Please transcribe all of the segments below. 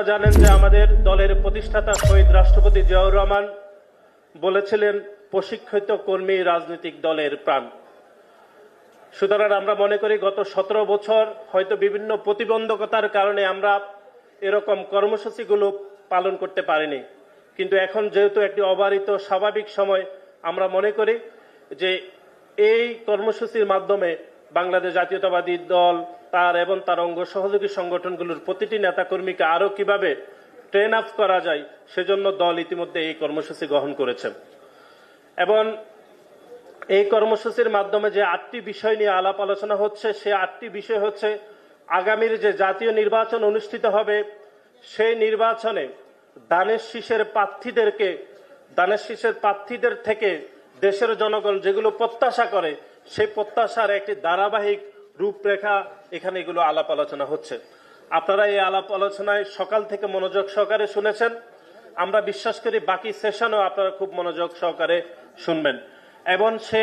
আপনারা জানেন যে আমাদের দলের প্রতিষ্ঠাতা শহীদ রাষ্ট্রপতি জিয়াউর রহমান বলেছিলেন, প্রশিক্ষিত কর্মী রাজনৈতিক দলের প্রাণ। সুতরাং আমরা মনে করি গত সতেরো বছর হয়তো বিভিন্ন প্রতিবন্ধকতার কারণে আমরা এরকম কর্মসূচিগুলো পালন করতে পারিনি। কিন্তু এখন যেহেতু একটি অবারিত, স্বাভাবিক সময়, আমরা মনে করি যে এই কর্মসূচির মাধ্যমে বাংলাদেশ জাতীয়তাবাদী দল তার এবং তার অঙ্গ সহযোগী সংগঠনগুলোর প্রতিটি নেতাকর্মীকে আরও কীভাবে ট্রেন আপ করা যায়, সেজন্য দল ইতিমধ্যে এই কর্মসূচি গ্রহণ করেছে। এবং এই কর্মসূচির মাধ্যমে যে আটটি বিষয় নিয়ে আলাপ আলোচনা হচ্ছে, সে আটটি বিষয় হচ্ছে আগামীর যে জাতীয় নির্বাচন অনুষ্ঠিত হবে, সেই নির্বাচনে দানের শীষের প্রার্থীদেরকে দানের শীষের প্রার্থীদের থেকে দেশের জনগণ যেগুলো প্রত্যাশা করে, সেই প্রত্যাশার একটি ধারাবাহিক রূপরেখা, এখানে এগুলো আলাপ আলোচনা হচ্ছে। আপনারা এই আলাপ আলোচনায় সকাল থেকে মনোযোগ সহকারে শুনেছেন। আমরা বিশ্বাস করি বাকি সেশনও আপনারা খুব মনোযোগ সহকারে শুনবেন। এবং সে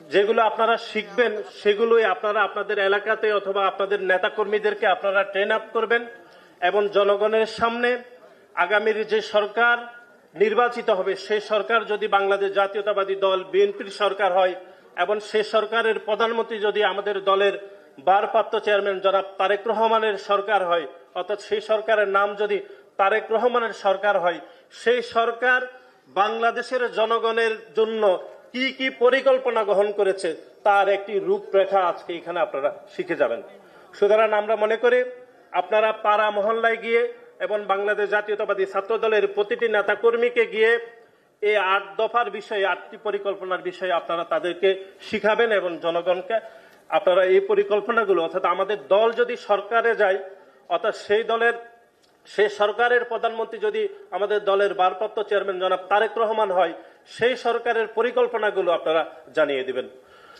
যেগুলো আপনারা শিখবেন, সেগুলোই আপনারা আপনাদের এলাকাতে অথবা আপনাদের নেতাকর্মীদেরকে আপনারা ট্রেন আপ করবেন এবং জনগণের সামনে আগামীর যে সরকার নির্বাচিত হবে সেই সরকার যদি বাংলাদেশ জাতীয়তাবাদী দল, বিএনপির সরকার হয় এবং সে সরকারের প্রধানমন্ত্রী যদি আমাদের দলের বারপ্রাপ্ত চেয়ারম্যান জনাব তারেক রহমানের সরকার হয়, অর্থাৎ সেই সরকারের নাম যদি তারেক রহমানের সরকার হয়, সেই সরকার বাংলাদেশের জনগণের জন্য কি কি পরিকল্পনা গ্রহণ করেছে, তার একটি রূপরেখা আজকে এখানে আপনারা শিখে যাবেন। সুতরাং আমরা মনে করি, আপনারা পাড়া মহল্লায় গিয়ে এবং বাংলাদেশ জাতীয়তাবাদী ছাত্র দলের প্রতিটি নেতাকর্মীকে গিয়ে এই আট দফার বিষয়ে, আটটি পরিকল্পনার বিষয়ে আপনারা তাদেরকে শিখাবেন এবং জনগণকে আপনারা এই পরিকল্পনাগুলো, অর্থাৎ আমাদের দল যদি সরকারে যায়, অর্থাৎ সেই দলের, সেই সরকারের প্রধানমন্ত্রী যদি আমাদের দলের ভারপ্রাপ্ত চেয়ারম্যান জনাব তারেক রহমান হয়, সেই সরকারের পরিকল্পনাগুলো আপনারা জানিয়ে দিবেন।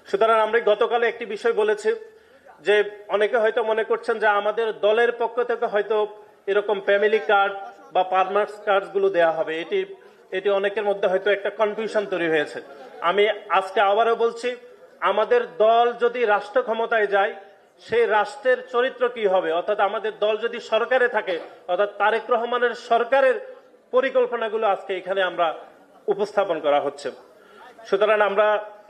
সুতরাং আমরা গতকালে একটি বিষয় বলেছি যে অনেকে হয়তো মনে করছেন যে আমাদের দলের পক্ষ থেকে হয়তো এরকম ফ্যামিলি কার্ড বা পারমার্স কার্ডগুলো দেওয়া হবে। এটি এটি অনেকের মধ্যে হয়তো একটা কনফিউশন তৈরি হয়েছে। আমি আজকে আবারও বলছি, আমাদের দল যদি রাষ্ট্র ক্ষমতায় যায়, সেই রাষ্ট্রের চরিত্র কি হবে? অর্থাৎ আমাদের দল যদি সরকারে থাকে, অর্থাৎ তারেক রহমানের সরকারের পরিকল্পনাগুলো আজকে এখানে আমরা উপস্থাপন করা হচ্ছে। সুতরাং আমরা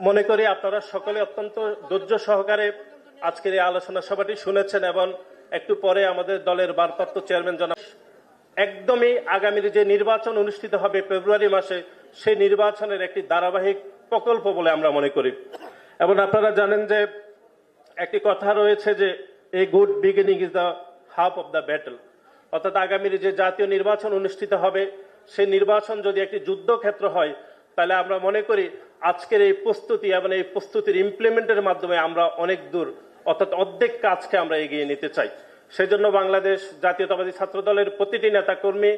মনে করি আপনারা সকলে অত্যন্ত ধৈর্য সহকারে আজকের এই আলোচনা সভাটি শুনেছেন এবং একটু পরে আমাদের দলের ভারপ্রাপ্ত চেয়ারম্যান জনাব একদমই আগামীর যে নির্বাচন অনুষ্ঠিত হবে ফেব্রুয়ারি মাসে, সেই নির্বাচনের একটি ধারাবাহিক প্রকল্প বলে আমরা মনে করি। এবং আপনারা জানেন যে একটি কথা রয়েছে যে a good beginning is the half of the battle অর্থাৎ আগামীর যে জাতীয় নির্বাচন অনুষ্ঠিত হবে, সেই নির্বাচন যদি একটি যুদ্ধক্ষেত্র হয়, তাহলে আমরা মনে করি আজকের এই প্রস্তুতি এবং এই প্রস্তুতির ইমপ্লিমেন্টের মাধ্যমে আমরা অনেক দূর, অর্থাৎ অর্ধেক কাজকে আমরা এগিয়ে নিতে চাই। সেজন্য বাংলাদেশ জাতীয়তাবাদী ছাত্রদলের প্রতিটি নেতা কর্মী